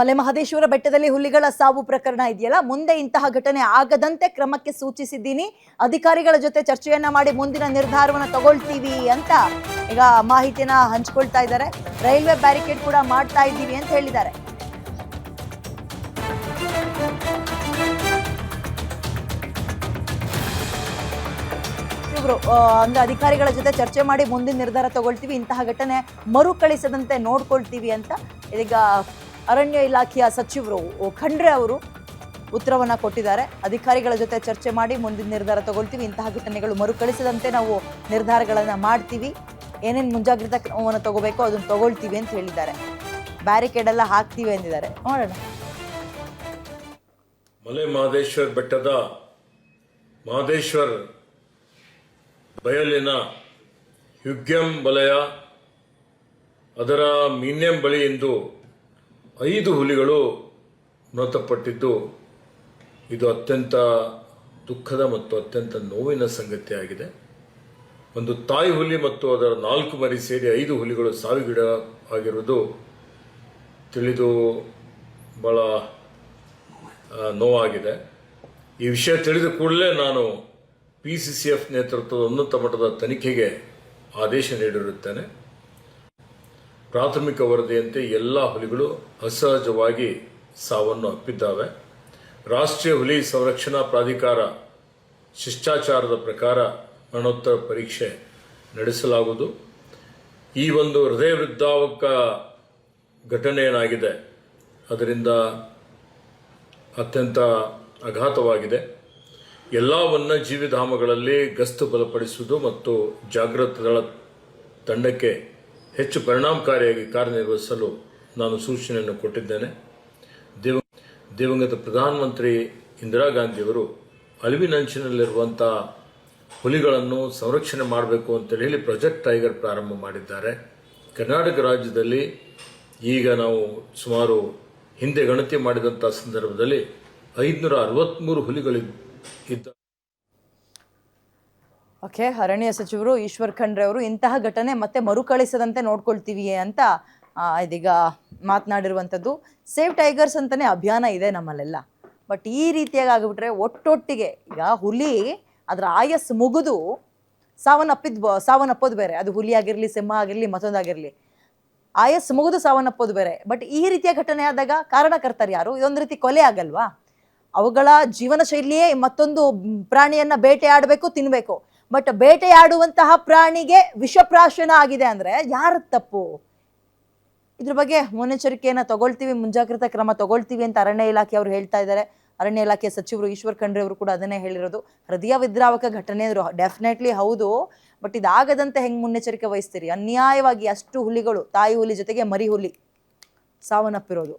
ಮಲೆ ಮಹದೇಶ್ವರ ಬೆಟ್ಟದಲ್ಲಿ ಹುಲಿಗಳ ಸಾವು ಪ್ರಕರಣ ಇದೆಯಲ್ಲ? ಮುಂದೆ ಇಂತಹ ಘಟನೆ ಆಗದಂತೆ ಕ್ರಮಕ್ಕೆ ಸೂಚಿಸಿದ್ದೀನಿ. ಅಧಿಕಾರಿಗಳ ಜೊತೆ ಚರ್ಚೆಯನ್ನ ಮಾಡಿ ಮುಂದಿನ ನಿರ್ಧಾರವನ್ನ ತಗೊಳ್ತೀವಿ ಅಂತ ಈಗ ಮಾಹಿತಿನ ಹಂಚ್ಕೊಳ್ತಾ ಇದ್ದಾರೆ. ರೈಲ್ವೆ ಬ್ಯಾರಿಕೇಡ್ ಕೂಡ ಮಾಡ್ತಾ ಇದ್ದೀವಿ ಅಂತ ಹೇಳಿದ್ದಾರೆ. ಅಂದ್ರೆ ಅಧಿಕಾರಿಗಳ ಜೊತೆ ಚರ್ಚೆ ಮಾಡಿ ಮುಂದಿನ ನಿರ್ಧಾರ ತಗೊಳ್ತೀವಿ. ಇಂತಹ ಘಟನೆ ಮರುಕಳಿಸದಂತೆ ನೋಡ್ಕೊಳ್ತೀವಿ ಅಂತ ಇದೀಗ ಅರಣ್ಯ ಇಲಾಖೆಯ ಸಚಿವರು ಖಂಡ್ರೆ ಅವರು ಉತ್ತರವನ್ನು ಕೊಟ್ಟಿದ್ದಾರೆ. ಅಧಿಕಾರಿಗಳ ಜೊತೆ ಚರ್ಚೆ ಮಾಡಿ ಮುಂದಿನ ನಿರ್ಧಾರ ತಗೊಳ್ತೀವಿ. ಇಂತಹ ಘಟನೆಗಳು ಮರುಕಳಿಸದಂತೆ ನಾವು ನಿರ್ಧಾರಗಳನ್ನು ಮಾಡ್ತೀವಿ. ಏನೇನು ಮುಂಜಾಗ್ರತಾ ಕ್ರಮವನ್ನು ತಗೋಬೇಕೋ ಅದನ್ನ ತಗೊಳ್ತೀವಿ ಅಂತ ಹೇಳಿದ್ದಾರೆ. ಬ್ಯಾರಿಕೇಡ್ ಎಲ್ಲ ಹಾಕ್ತೀವಿ ಎಂದಿದ್ದಾರೆ. ನೋಡೋಣ. ಮಲೆ ಮಹದೇಶ್ವರ್ ಬೆಟ್ಟದ ಮಹದೇಶ್ವರ್ ಬಯಲಿನ ಯುಗ್ಯಂ ವಲಯ, ಅದರ ಮೀನ್ಯಂ ಬಳಿ ಇಂದು ಐದು ಹುಲಿಗಳು ಮೃತಪಟ್ಟಿದ್ದು, ಇದು ಅತ್ಯಂತ ದುಃಖದ ಮತ್ತು ಅತ್ಯಂತ ನೋವಿನ ಸಂಗತಿಯಾಗಿದೆ ಒಂದು ತಾಯಿ ಹುಲಿ ಮತ್ತು ಅದರ ನಾಲ್ಕು ಮರಿ ಸೇರಿ ಐದು ಹುಲಿಗಳು ಸಾವಿಗಿಡ ಆಗಿರುವುದು ತಿಳಿದು ಬಹಳ ನೋವಾಗಿದೆ. ಈ ವಿಷಯ ತಿಳಿದ ಕೂಡಲೇ ನಾನು ಪಿ ಸಿ ಸಿ ಎಫ್ ನೇತೃತ್ವದ ಉನ್ನತ ಮಟ್ಟದ ತನಿಖೆಗೆ ಆದೇಶ ನೀಡಿರುತ್ತೇನೆ. ಪ್ರಾಥಮಿಕ ವರದಿಯಂತೆ ಎಲ್ಲ ಹುಲಿಗಳು ಅಸಹಜವಾಗಿ ಸಾವನ್ನು ಅಪ್ಪಿದ್ದಾವೆ. ರಾಷ್ಟ್ರೀಯ ಹುಲಿ ಸಂರಕ್ಷಣಾ ಪ್ರಾಧಿಕಾರ ಶಿಷ್ಟಾಚಾರದ ಪ್ರಕಾರ ಮರಣೋತ್ತರ ಪರೀಕ್ಷೆ ನಡೆಸಲಾಗುವುದು. ಈ ಒಂದು ಹೃದಯ ವೃದ್ಧಾವಕ ಘಟನೆ ಏನಾಗಿದೆ? ಅದರಿಂದ ಅತ್ಯಂತ ಆಘಾತವಾಗಿದೆ ಎಲ್ಲ ವನ್ಯಜೀವಿಧಾಮಗಳಲ್ಲಿ ಗಸ್ತು ಬಲಪಡಿಸುವುದು ಮತ್ತು ಜಾಗೃತ ದಳ ತಂಡಕ್ಕೆ ಹೆಚ್ಚು ಪರಿಣಾಮಕಾರಿಯಾಗಿ ಕಾರ್ಯನಿರ್ವಹಿಸಲು ನಾನು ಸೂಚನೆಯನ್ನು ಕೊಟ್ಟಿದ್ದೇನೆ. ದಿವ ದಿವಂಗತ ಪ್ರಧಾನಮಂತ್ರಿ ಇಂದಿರಾ ಗಾಂಧಿಯವರು ಅಳಿವಿನಂಚಿನಲ್ಲಿರುವಂಥ ಹುಲಿಗಳನ್ನು ಸಂರಕ್ಷಣೆ ಮಾಡಬೇಕು ಅಂತೇಳಿ ಹೇಳಿ ಪ್ರಾಜೆಕ್ಟ್ ಟೈಗರ್ ಪ್ರಾರಂಭ ಮಾಡಿದ್ದಾರೆ. ಕರ್ನಾಟಕ ರಾಜ್ಯದಲ್ಲಿ ಈಗ ನಾವು ಸುಮಾರು ಹಿಂದೆ ಗಣತಿ ಮಾಡಿದಂಥ ಸಂದರ್ಭದಲ್ಲಿ ಐದುನೂರ ಅರವತ್ತ್ಮೂರು ಹುಲಿಗಳು ಇದ್ದ ಓಕೆ, ಅರಣ್ಯ ಸಚಿವರು ಈಶ್ವರ್ ಖಂಡ್ರೆ ಅವರು ಇಂತಹ ಘಟನೆ ಮತ್ತೆ ಮರುಕಳಿಸದಂತೆ ನೋಡ್ಕೊಳ್ತೀವಿ ಅಂತ ಇದೀಗ ಮಾತನಾಡಿರುವಂಥದ್ದು. ಸೇವ್ ಟೈಗರ್ಸ್ ಅಂತಲೇ ಅಭಿಯಾನ ಇದೆ ನಮ್ಮಲ್ಲೆಲ್ಲ. ಬಟ್ ಈ ರೀತಿಯಾಗಿ ಆಗಿಬಿಟ್ರೆ ಒಟ್ಟೊಟ್ಟಿಗೆ ಈಗ ಹುಲಿ ಅದರ ಆಯಸ್ಸು ಮುಗಿದು ಸಾವನ್ನಪ್ಪಿದ್ ಸಾವನ್ನಪ್ಪೋದು ಬೇರೆ. ಅದು ಹುಲಿ ಆಗಿರಲಿ, ಸಿಂಹ ಆಗಿರಲಿ ಮತ್ತೊಂದಾಗಿರಲಿ ಆಯಸ್ ಮುಗಿದು ಸಾವನ್ನಪ್ಪೋದು ಬೇರೆ. ಬಟ್ ಈ ರೀತಿಯ ಘಟನೆ ಆದಾಗ ಕಾರಣಕರ್ತರು ಯಾರು? ಇದೊಂದು ರೀತಿ ಕೊಲೆ ಆಗಲ್ವಾ? ಅವುಗಳ ಜೀವನ ಶೈಲಿಯೇ ಮತ್ತೊಂದು ಪ್ರಾಣಿಯನ್ನು ಬೇಟೆ ಬೇಟೆಯಾಡಬೇಕು, ತಿನ್ಬೇಕು. ಬಟ್ ಬೇಟೆಯಾಡುವಂತಹ ಪ್ರಾಣಿಗೆ ವಿಷಪ್ರಾಶನ ಆಗಿದೆ ಅಂದ್ರೆ ಯಾರ ತಪ್ಪು? ಇದ್ರ ಬಗ್ಗೆ ಮುನ್ನೆಚ್ಚರಿಕೆಯನ್ನು ತಗೊಳ್ತೀವಿ, ಮುಂಜಾಗ್ರತಾ ಕ್ರಮ ತಗೊಳ್ತೀವಿ ಅಂತ ಅರಣ್ಯ ಇಲಾಖೆ ಅವರು ಹೇಳ್ತಾ ಇದ್ದಾರೆ. ಅರಣ್ಯ ಇಲಾಖೆ ಸಚಿವರು ಈಶ್ವರ್ ಖಂಡ್ರೆ ಅವರು ಕೂಡ ಅದನ್ನೇ ಹೇಳಿರೋದು. ಹೃದಯ ವಿದ್ರಾವಕ ಘಟನೆ ಅಂದರು ಡೆಫಿನೆಟ್ಲಿ ಹೌದು. ಬಟ್ ಇದಾಗದಂತೆ ಹೆಂಗ್ ಮುನ್ನೆಚ್ಚರಿಕೆ ವಹಿಸ್ತೀರಿ? ಅನ್ಯಾಯವಾಗಿ ಅಷ್ಟು ಹುಲಿಗಳು, ತಾಯಿ ಹುಲಿ ಜೊತೆಗೆ ಮರಿ ಹುಲಿ ಸಾವನ್ನಪ್ಪಿರೋದು.